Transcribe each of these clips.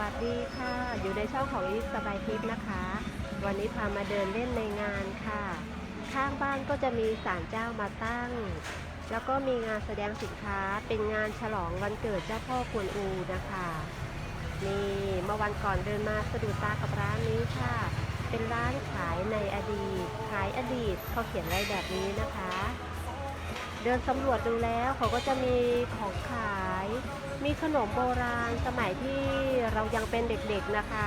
วัสดีค่ะ อยู่ในช่องของอีสบายทิพย์นะคะ วันนี้พามาเดินเล่นในงานค่ะ ข้างบ้านก็จะมีศาลเจ้ามาตั้ง แล้วก็มีงานแสดงสินค้าเป็นงานฉลองวันเกิดเจ้าพ่อกวนอูนะคะนี่เมื่อวันก่อนเดินมาสะดุดตากับร้านนี้ค่ะ เป็นร้านขายในอดีต ขายอดีตเขาเขียนไว้แบบนี้นะคะ เดินสำรวจดูแล้วเขาก็จะมีของขาย มีขนมโบราณสมัยที่เรายังเป็นเด็กๆนะคะ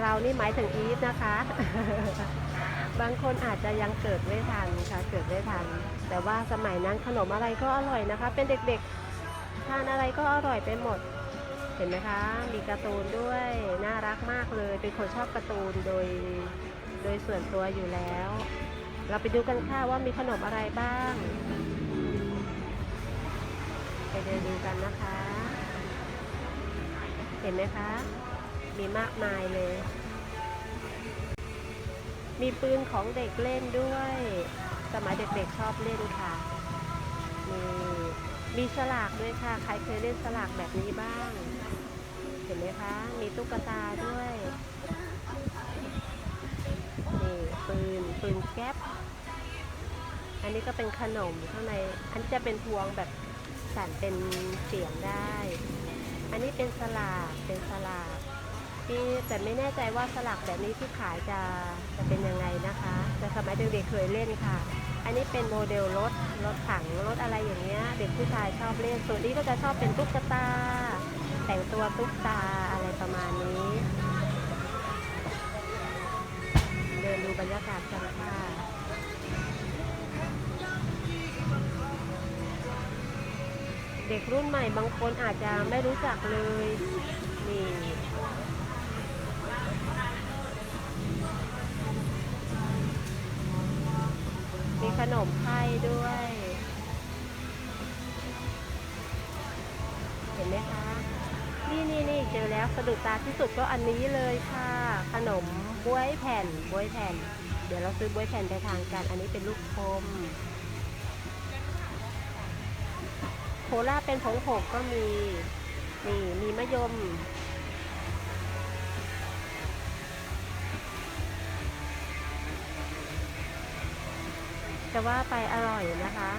เรานี่หมายถึงอีฟนะคะ บางคนอาจจะยังเกิดไม่ทันค่ะเกิดไม่ทัน แต่ว่าสมัยนั้นขนมอะไรก็อร่อยนะคะ เป็นเด็กๆทานอะไรก็อร่อยไปหมด เห็นไหมคะ มีการ์ตูนด้วยน่ารักมากเลย เป็นคนชอบการ์ตูนโดยโดยส่วนตัวอยู่แล้ว เราไปดูกันค่ะว่ามีขนมอะไรบ้าง ไปเดินดูกันนะคะ เห็นไหมคะ มีมากมายเลย มีปืนของเด็กเล่นด้วย สมัยเด็กๆชอบเล่นค่ะ มีมีฉลากด้วยค่ะ ใครเคยเล่นฉลากแบบนี้บ้าง เห็นไหมคะ มีตุ๊กตาด้วยนี่ปืนปืนแก๊ปอันนี้ก็เป็นขนมข้างใน อันนี้จะเป็นพวงแบบ สั่นเป็นเสียงได้ อันนี้เป็นสลากเป็นสลากที่แต่ไม่แน่ใจว่าสลากแบบนี้ที่ขายจะจะเป็นยังไงนะคะ แต่สมัยเด็กๆเคยเล่นค่ะ อันนี้เป็นโมเดลรถรถถังรถอะไรอย่างเงี้ยเด็กผู้ชายชอบเล่นส่วนนี้ก็จะชอบเป็นตุ๊กตา แต่งตัวตุ๊กตาอะไรประมาณนี้ เดินดูบรรยากาศกันค่ะ เด็กรุ่นใหม่บางคนอาจจะไม่รู้จักเลยนี่มีขนมไทยด้วย เห็นไหมคะ นี่นี่นี่เจอแล้วสะดุดตาที่สุดก็อันนี้เลยค่ะ ขนมบ้วยแผ่นบ้วยแผ่น เดี๋ยวเราซื้อบ้วยแผ่นไปทานกัน อันนี้เป็นลูกคม โคราเป็นผงผงก็มี นี่มีมะยม จะว่าไปอร่อยนะคะ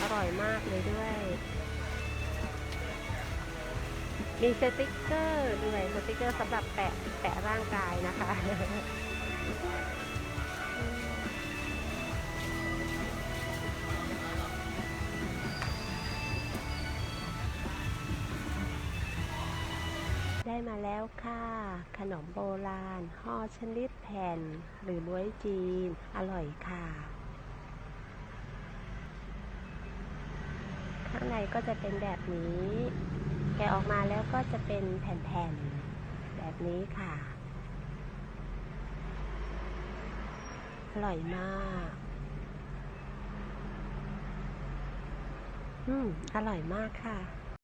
อร่อยมากเลยด้วย มีสติกเกอร์ด้วยสติกเกอร์สำหรับแปะแปะร่างกายนะคะ ได้มาแล้วค่ะ ขนมโบราณ ห่อชนิดแผ่น หรือบ้วยจีน อร่อยค่ะ ข้างในก็จะเป็นแบบนี้ แกะออกมาแล้วก็จะเป็นแผ่นๆ แบบนี้ค่ะ อร่อยมาก อืม อร่อยมากค่ะ